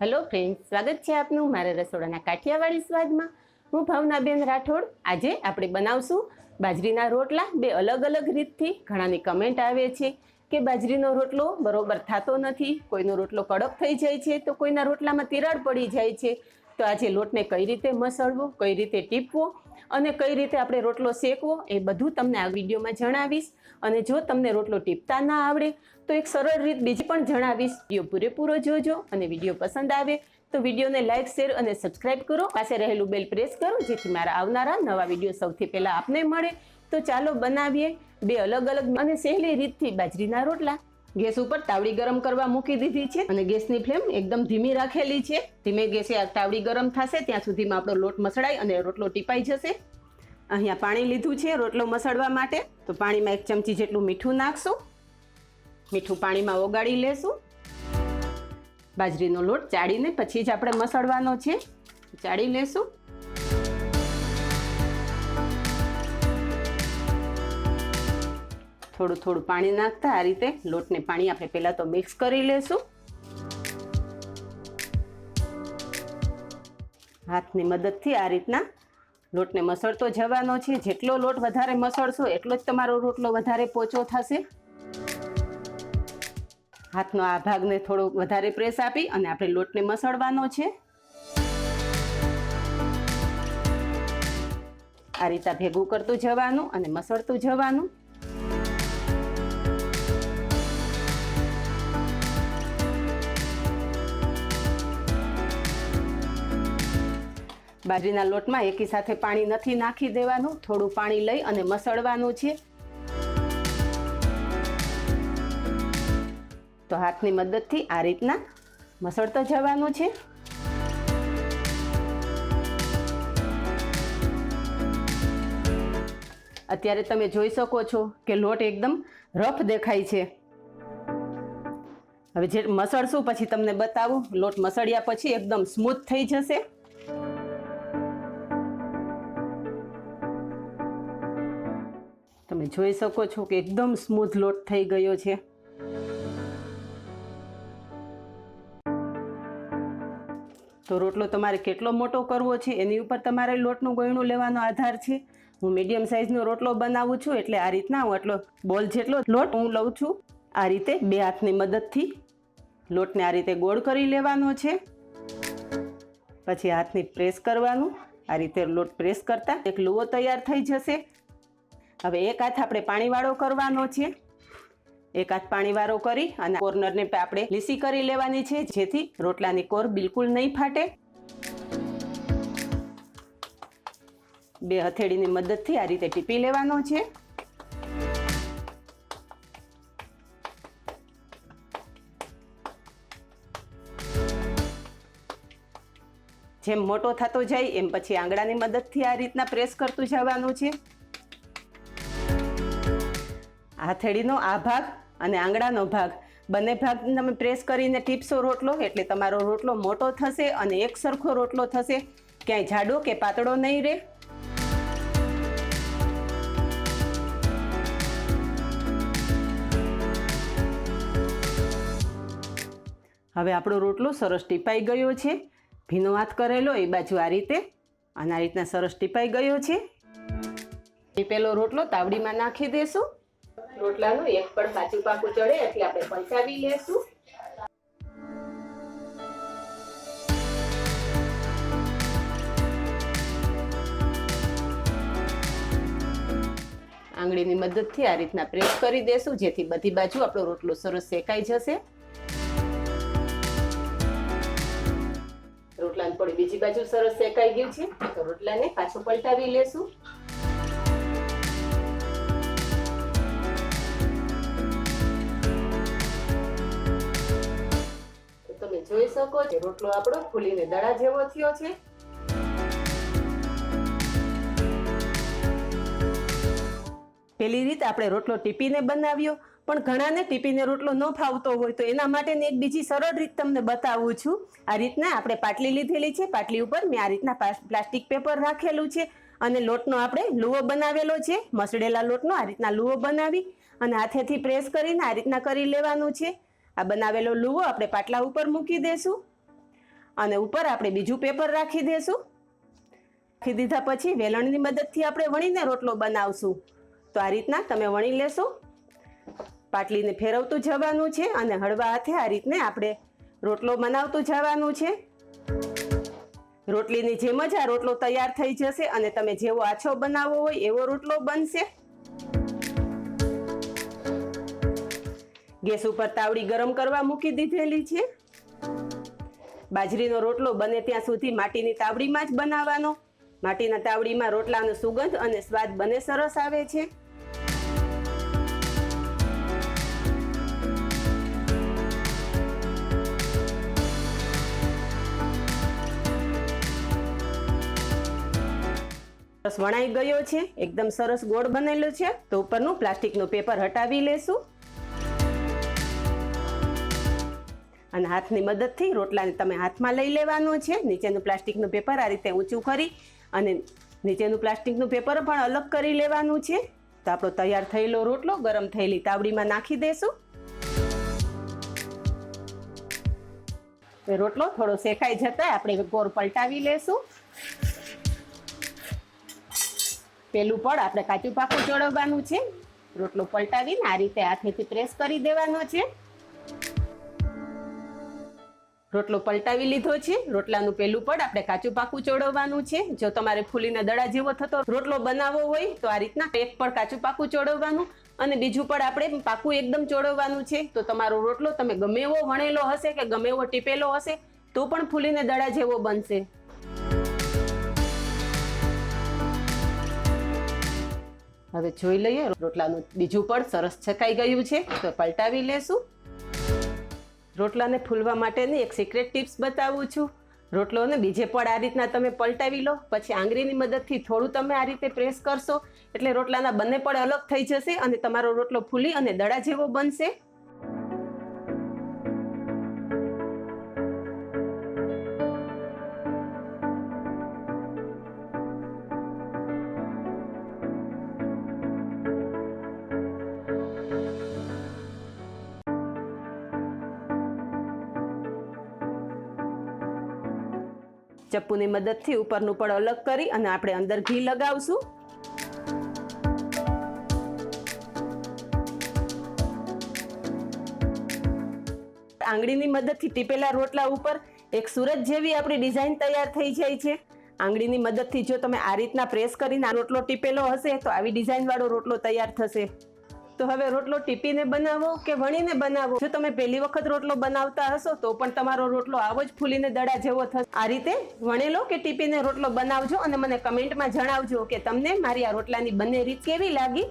Hello friend સ્વાગત છે આપનું મારા રસોડાના કાઠિયાવાડી સ્વાદમાં. હું ભાવનાબેન રાઠોડ. આજે આપણે બનાવશું બાજરીના રોટલા બે અલગ અલગ રીતથી. ઘણાની કમેન્ટ આવે છે કે બાજરીનો રોટલો બરોબર થતો નથી, કોઈનો રોટલો કડક થઈ જાય છે તો કોઈના રોટલામાં તિરાડ પડી જાય છે. તો આજે લોટને કઈ રીતે મસળવો, કઈ રીતે ટીપવો અને કઈ રીતે આપણે રોટલો શેકવો એ બધું તમને આ વિડીયોમાં જણાવીશ. અને જો તમને રોટલો ટીપતા ના આવડે તો એક સરળ રીત બીજી પણ જણાવીશ. વીડિયો પૂરેપૂરો જોજો અને વીડિયો પસંદ આવે તો વિડીયોને લાઇક શેર અને સબસ્ક્રાઇબ કરો. પાસે રહેલું બેલ પ્રેસ કરો, જેથી મારા આવનારા નવા વીડિયો સૌથી પહેલાં આપને મળે. તો ચાલો બનાવીએ બે અલગ અલગ અને સહેલી રીતથી બાજરીના રોટલા. ગેસ ઉપર તાવડી ગરમ કરવા મૂકી દીધી છે અને ગેસની ફ્લેમ એકદમ ધીમી રાખેલી છે. ધીમે ગેસે આ તાવડી ગરમ થશે, ત્યાં સુધીમાં આપણો લોટ મસળાય અને રોટલો ટીપાઈ જશે. અહીંયા પાણી લીધું છે રોટલો મસળવા માટે. તો પાણીમાં એક ચમચી જેટલું મીઠું નાખશું. મીઠું પાણીમાં ઓગાળી લેશું. બાજરીનો લોટ ચાળીને પછી જ આપણે મસળવાનો છે. ચાળી લેશું. થોડું થોડું પાણી નાખતા આ રીતે લોટને પાણી આપણે પહેલાં તો મિક્સ કરી લેશું. હાથની મદદથી આ રીતના લોટને મસળતો જવાનો છે. જેટલો લોટ વધારે મસળશો, એટલો જ તમારો રોટલો વધારે પોચો થશે. હાથનો આ ભાગને થોડો વધારે પ્રેસ આપી અને આપણે લોટને મસળવાનો છે. આ રીતે ભેગું કરતું જવાનું અને મસળતું જવાનું. બાજરીના લોટમાં એકી સાથે પાણી નથી નાખી દેવાનું. થોડું પાણી લઈ અને મસળવાનું છે. તો હાથની મદદથી આ રીતના મસળતો જવાનું છે. અત્યારે તમે જોઈ શકો છો કે લોટ એકદમ રફ દેખાય છે. હવે જે મસળશું પછી તમને બતાવું. લોટ મસળ્યા પછી એકદમ સ્મૂથ થઈ જશે. તમે જોઈ શકો છો કે એકદમ સ્મૂથ લોટ થઈ ગયો છે. તો રોટલો તમારે કેટલો મોટો કરવો છે? એની ઉપર તમારે લોટનું ગોયણું લેવાનો આધાર છે. હું મીડિયમ સાઇઝનો રોટલો બનાવું છું, એટલે આ રીતના હું આટલો બોલ જેટલો લોટ હું લઉં છું. આ રીતે બે હાથની મદદથી લોટને આ રીતે ગોળ કરી લેવાનો છે. પછી હાથની પ્રેસ કરવાનું. આ રીતે લોટ પ્રેસ કરતાં એક લુવો તૈયાર થઈ જશે. હવે એક હાથ આપણે પાણીવાળો કરવાનો છે. એક પાણી પાણીવાળો કરી અને કોર્નરને આપણે લીસી કરી લેવાની છે, જેથી રોટલાની કોર બિલકુલ નહીં ફાટે. બે હથેળીની મદદથી આ રીતે ટીપી લેવાનો છે. જેમ મોટો થતો જાય, એમ પછી આંગળાની મદદથી આ રીતના પ્રેસ કરતું જવાનું છે. હથેળીનો આ ભાગ અને આંગળાનો ભાગ. બંને ભાગ તમે પ્રેસ કરીને ટીપસો રોટલો, એટલે તમારો રોટલો મોટો થશે અને એક સરખો રોટલો થશે. ક્યાંય જાડો કે પાતળો નહીં રહે હવે આપણો રોટલો સરસ ટીપાઈ ગયો છે. ભીનો હાથ કરેલો એ બાજુ આ રીતે. અને આ રીતના સરસ ટીપાઈ ગયો છે. ટીપેલો રોટલો તાવડીમાં નાખી દેશું. રોટલાનું એક પણ કાચું પાકું ચડે એટલે આપણે પલટાવી લેશું. આંગળીની મદદથી આ રીતના પ્રેસ કરી દેશું, જેથી બધી બાજુ આપણો રોટલો સરસ શેકાઈ જશે. રોટલાને થોડી બીજી બાજુ સરસ શેકાઈ ગયું છે, તો રોટલાને પાછું પલટાવી લેશું. જોઈ શકો છો. રોટલો આપણો ફૂલીને દડા જેવો થયો છે. પેલી રીત આપણે રોટલો ટીપીને બનાવ્યો, પણ ઘણાને ટીપીને રોટલો ન ફાવતો હોય તો એના માટેની એક બીજી સરળ રીત તમને બતાવું છું. આ રીતના આપણે પાટલી લીધેલી છે. પાટલી ઉપર મેં આ રીતના પ્લાસ્ટિક પેપર રાખેલું છે અને લોટનો આપણે લુવો બનાવેલો છે. મસળેલા લોટનો આ રીતના લુવો બનાવી અને હાથેથી પ્રેસ કરીને આ રીતના કરી લેવાનું છે. આ બનાવેલો લુવો આપણે પાટલા ઉપર મૂકી દેશું અને ઉપર આપણે બીજું પેપર રાખી દેશું. રાખી દીધા પછી વેલણની મદદથી આપણે વણીને રોટલો બનાવશું. તો આ રીતના તમે વણી લેશો. પાટલીને ફેરવતું જવાનું છે અને હળવા હાથે આ રીતને આપણે રોટલો બનાવતું જવાનું છે. રોટલીની જેમ જ આ રોટલો તૈયાર થઈ જશે અને તમે જેવો આછો બનાવવો હોય એવો રોટલો બનશે. ગેસ ઉપર તાવડી ગરમ કરવા મૂકી દીધેલી છે. બાજરીનો રોટલો બને ત્યાં સુધી માટીની તાવડીમાં જ બનાવવાનો. માટીના તાવડીમાં રોટલાનો સુગંધ અને સ્વાદ બને સરસ આવે છે. સરસ વણાઈ ગયો છે. એકદમ સરસ ગોળ બનેલો છે. તો ઉપરનું પ્લાસ્ટિકનું પેપર હટાવી લેશું. અને હાથની મદદથી રોટલાને તમે હાથમાં લઈ લેવાનું છે. નીચેનું પ્લાસ્ટિકનું પેપર આ રીતે ઊંચું કરી અને નીચેનું પ્લાસ્ટિકનું પેપર પણ અલગ કરી લેવાનું છે. તો આપણો તૈયાર થયેલો રોટલો ગરમ થયેલી તાવડીમાં નાખી એ રોટલો થોડો શેકાઈ જતા આપણે ગોળ પલટાવી લેશું. પેલું પડ આપણે કાચું પાકું ચોળવવાનું છે. રોટલો પલટાવીને આ રીતે હાથેથી પ્રેસ કરી દેવાનો છે. રોટલો પલટાવી લીધો છે. રોટલાનું પેલું પડ આપણે કાચું પાકું ચોડવવાનું છે. જો તમારે ફૂલીને દડા જેવો થતો રોટલો બનાવવો હોય તો આ રીતના એક પડ કાચું પાકું ચોડવવાનું અને બીજું પડ આપણે પાકું એકદમ ચોડવવાનું છે. તો તમારો રોટલો તમે ગમે એવો વણેલો હશે કે ગમે એવો ટીપેલો હશે, તો પણ ફૂલીને દડા જેવો બનશે. હવે જોઈ લઈએ રોટલાનું બીજું પણ સરસ છકાઈ ગયું છે. તો પલટાવી લેશું. રોટલાને ફૂલવા માટેની એક સિક્રેટ ટિપ્સ બતાવું છું. રોટલોને બીજે પણ આ રીતના તમે પલટાવી લો, પછી આંગળીની મદદથી થોડું તમે આ રીતે પ્રેસ કરશો. એટલે રોટલાના બંને પણ અલગ થઈ જશે અને તમારો રોટલો ફૂલી અને દડા જેવો બનશે. ચપ્પુની મદદથી ઉપરનું પણ અલગ કરી અને આપણે અંદર ઘી લગાવશું. આંગળીની મદદથી ટીપેલા રોટલા ઉપર એક સુરત જેવી આપણી ડિઝાઇન તૈયાર થઈ જાય છે. આંગળીની મદદથી જો તમે આ રીતના પ્રેસ કરીને આ રોટલો ટીપેલો હશે, તો આવી ડિઝાઇન વાળો રોટલો તૈયાર થશે. તો હવે રોટલો ટીપીને બનાવો કે વણીને બનાવો? જો તમે પહેલી વખત રોટલો બનાવતા હશો, તો પણ તમારો રોટલો આવો જ ફૂલીને દડા જેવો થશે. આ રીતે વણેલો કે ટીપીને રોટલો બનાવજો અને મને કમેન્ટમાં જણાવજો કે તમને મારી આ રોટલાની બંને રીત કેવી લાગી?